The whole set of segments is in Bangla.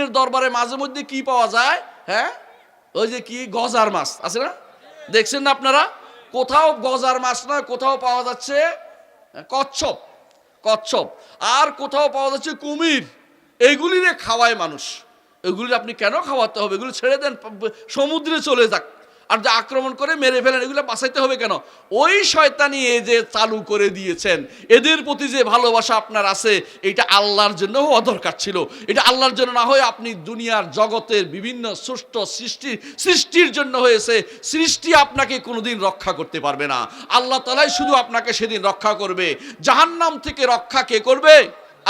পীরের দরবারে মাঝে মধ্যে কি পাওয়া যায়? হ্যাঁ? ওই যে কি? গজার মাছ, আছে না? দেখছেন না আপনারা? কোথাও গজার মাছ না, কোথাও পাওয়া যাচ্ছে কচ্ছপ কচ্ছপ। আর কোথাও পাওয়া যাচ্ছে কুমির। এইগুলিরে খাওয়ায় মানুষ। এগুলি আপনি কেন খাওয়াতে হবে? এগুলি ছেড়ে দেন সমুদ্রে চলে যাক। আর যা আক্রমণ করে মেরে ফেলেন, এগুলো বাঁচাইতে হবে কেন? ওই শয়তানি এ যে চালু করে দিয়েছেন, এদের প্রতি যে ভালোবাসা আপনার আছে, এটা আল্লাহর জন্য হওয়া দরকার ছিল। এটা আল্লাহর জন্য না হয়ে আপনি দুনিয়ার জগতের বিভিন্ন সুষ্ঠ সৃষ্টি, সৃষ্টির জন্য হয়েছে। সৃষ্টি আপনাকে কোনোদিন রক্ষা করতে পারবে না। আল্লাহ তালাই শুধু আপনাকে সেদিন রক্ষা করবে। জাহান্নাম থেকে রক্ষা কে করবে?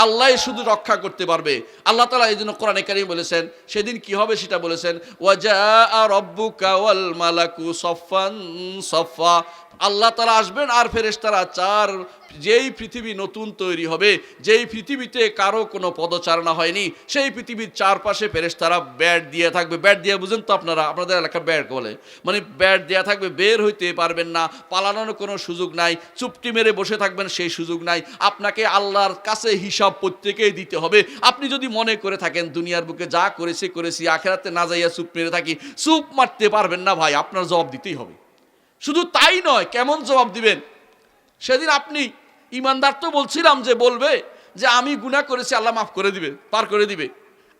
আল্লাহ শুধু রক্ষা করতে পারবে। আল্লাহ তালা এই জন্য কোরআনে কারিম বলেছেন, সেদিন কি হবে সেটা বলেছেন ওয়াজা রব্বু কাওয়াল মালাকু সফান সফা আল্লাহ তালা আসবেন আর ফেরেশতারা চার, যেই পৃথিবী নতুন তৈরি হবে, যেই পৃথিবীতে কারও কোনো পদচারণা হয়নি, সেই পৃথিবীর চারপাশে ফেরেশতারা ব্যাট দিয়ে থাকবে। ব্যাট দিয়ে বুঝেন তো আপনারা, আপনাদের এলাকা ব্যাট বলে। মানে ব্যাট দেওয়া থাকবে, বের হইতে পারবেন না, পালানোর কোনো সুযোগ নাই, চুপটি মেরে বসে থাকবেন সেই সুযোগ নাই। আপনাকে আল্লাহর কাছে হিসাব প্রত্যেকেই দিতে হবে। আপনি যদি মনে করে থাকেন, দুনিয়ার বুকে যা করেছি করেছি, আখেরাতে না যাইয়া চুপ মেরে থাকি, চুপ মারতে পারবেন না ভাই, আপনার জবাব দিতেই হবে। শুধু তাই নয়, কেমন জবাব দিবেন? সেদিন আপনি ইমানদার তো বলছিলাম যে বলবে যে আমি গুণা করেছি, আল্লাহ মাফ করে দিবে, পার করে দিবে।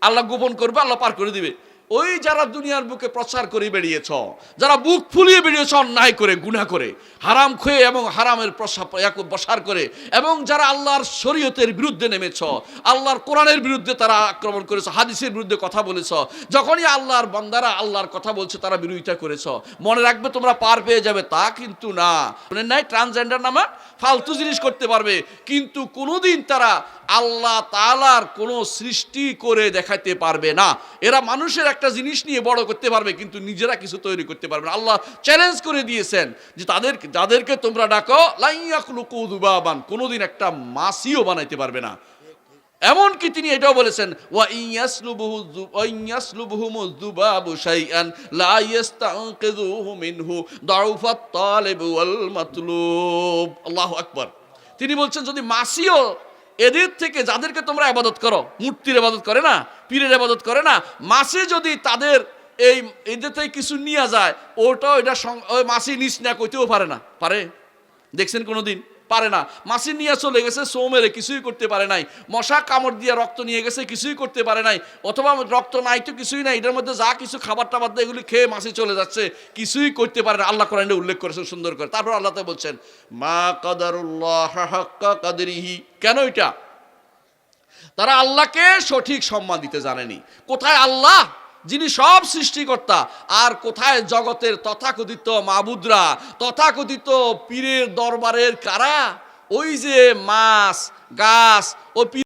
আল্লাহ গোপন করবে, আল্লাহ পার করে দিবে। ওই যারা দুনিয়ার বুকে প্রচার করে বেরিয়েছ যারা বুক ফুলিয়ে বেরিয়েছ অন্যায় করে, গুনাহ করে, হারাম খেয়ে এবং হারামের প্রসা- এক- প্রসার করে, এবং যারা আল্লাহর শরীয়তের বিরুদ্ধে নেমেছ, আল্লাহর কোরআনের বিরুদ্ধে তারা আক্রমণ করেছ, হাদিসের বিরুদ্ধে কথা বলেছ, যখনই আল্লাহর বন্দারা আল্লাহর কথা বলছে, তারা বিরোধিতা করেছ, মনে রাখবে তোমরা পার পেয়ে যাবে, তা কিন্তু না। শুনেন নাই? ট্রান্সজেন্ডার নামা ফালতু জিনিস করতে পারবে, কিন্তু কোনোদিন তারা আল্লাহ তালার কোনো সৃষ্টি করে দেখাতে পারবে না। এরা মানুষের একটা জিনিস নিয়ে বড় করতে পারবে, কিন্তু নিজেরা কিছু তৈরি করতে পারবে না। আল্লাহ চ্যালেঞ্জ করে দিয়েছেন যে তাদের যাদেরকে তোমরা ডাকো লাইয়াকলুকু দুবাবান, কোনোদিন একটা মাসিও বানাইতে পারবে না। এমনকি তিনি এটাও বলেছেন তিনি বলছেন, যদি মাসিও এদের থেকে, যাদেরকে তোমরা ইবাদত করো, মূর্তির ইবাদত করে না পীরের ইবাদত করে না, মাসে যদি তাদের এই এদের থেকে কিছু নিয়ে যায়, ওটাও এটা ওই মাসি নিস না কইতেও পারে না। পারে? দেখছেন কোনো দিন পারে না। মাসি নিয়ে চলে গেছে সৌ মেরে কিছুই করতে পারে নাই। মশা কামড় দিয়ে রক্ত নিয়ে গেছে, কিছুই করতে পারে নাই। অথবা রক্ত নাই তো কিছুই নাই, এটার মধ্যে যা কিছু খাবার টাবার দেয় এগুলি খেয়ে মাসি চলে যাচ্ছে, কিছুই করতে পারে না। আল্লাহ কোরআনে উল্লেখ করেছেন সুন্দর করে। তারপর আল্লাহ তো বলছেন, মা কাদারুল্লাহ কাদরিহি। কেন এটা? তারা আল্লাহকে সঠিক সম্মান দিতে জানেনি। কোথায় আল্লাহ? যিনি সব সৃষ্টিকর্তা। আর কোথায় জগতের তথাকথিত মাবুদরা, তথাকথিত পীরের দরবারের কারা? ওই যে মাছ, গাছ ও পীর